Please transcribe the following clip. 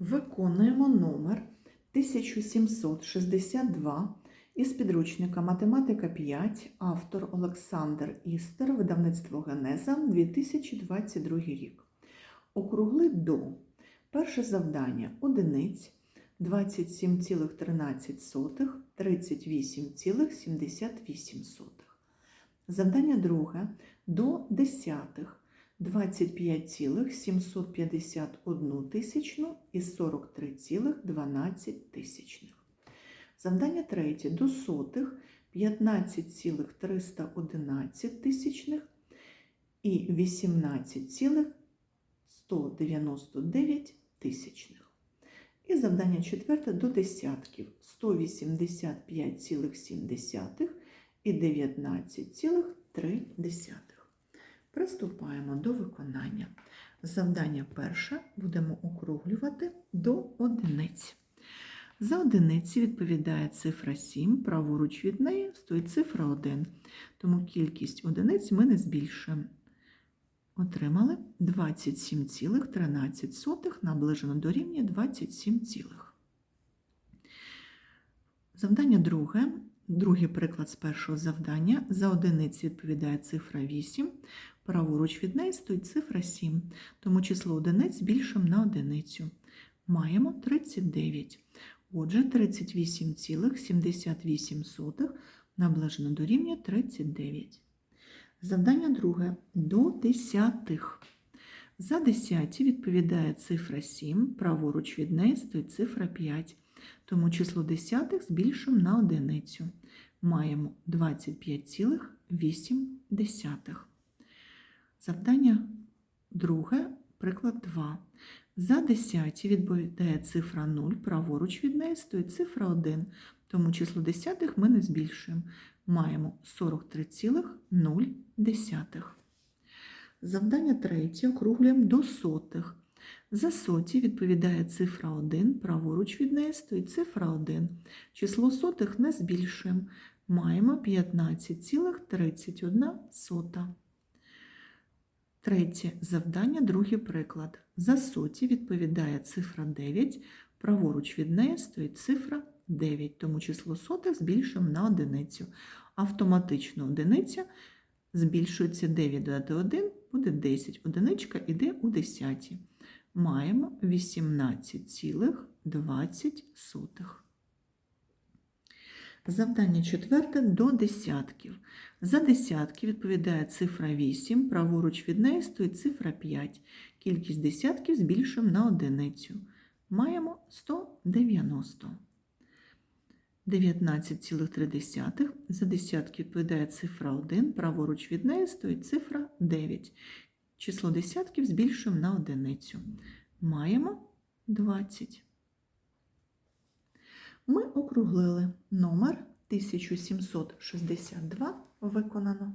Виконуємо номер 1762 із підручника Математика 5, автор Олександр Істер, видавництво Генеза, 2022 рік. Округли до. Перше завдання одиниць 27,13, 38,78. Завдання друге до десятих 25,751 тисячну і 43,12 тисячних. Завдання третє до сотих 15,311 тисячних і 18,199 тисячних. І завдання четверте до десятків 185,7 і 19,3. Приступаємо до виконання. Завдання перше будемо округлювати до одиниць. За одиниці відповідає цифра 7, праворуч від неї стоїть цифра 1, тому кількість одиниць ми не збільшуємо. Отримали 27,13 наближено до рівня 27, цілих. Завдання друге. Другий приклад з першого завдання. За одиниці відповідає цифра 8, праворуч від неї стоїть цифра 7, тому число одиниць збільшимо на одиницю. Маємо 39. Отже, 38,78 наближено до рівня 39. Завдання друге. До десятих. За десяті відповідає цифра 7, праворуч від неї стоїть цифра 5. Тому число десятих збільшимо на одиницю. Маємо 25,8. Завдання друге, приклад 2. За десяті відповідає цифра 0, праворуч від неї стоїть цифра 1, тому число десятих ми не збільшуємо. Маємо 43,0. Завдання третє округлюємо до сотих. За соті відповідає цифра 1, праворуч від неї стоїть цифра 1. Число сотих не збільшуємо. Маємо 15,31. Третє завдання, другий приклад. За соті відповідає цифра 9, праворуч від неї стоїть цифра 9, тому число сотих збільшуємо на одиницю. Автоматично одиниця збільшується 9 додати 1, буде 10. Одиничка йде у десяті. Маємо 18,20. Завдання четверте до десятків. За десятки відповідає цифра 8, праворуч від неї стоїть цифра 5. Кількість десятків збільшуємо на одиницю. Маємо 190. 19,3. За десятки відповідає цифра 1, праворуч від неї стоїть цифра 9. Число десятків збільшуємо на одиницю. Маємо 20. Ми округлили номер 1762 виконано.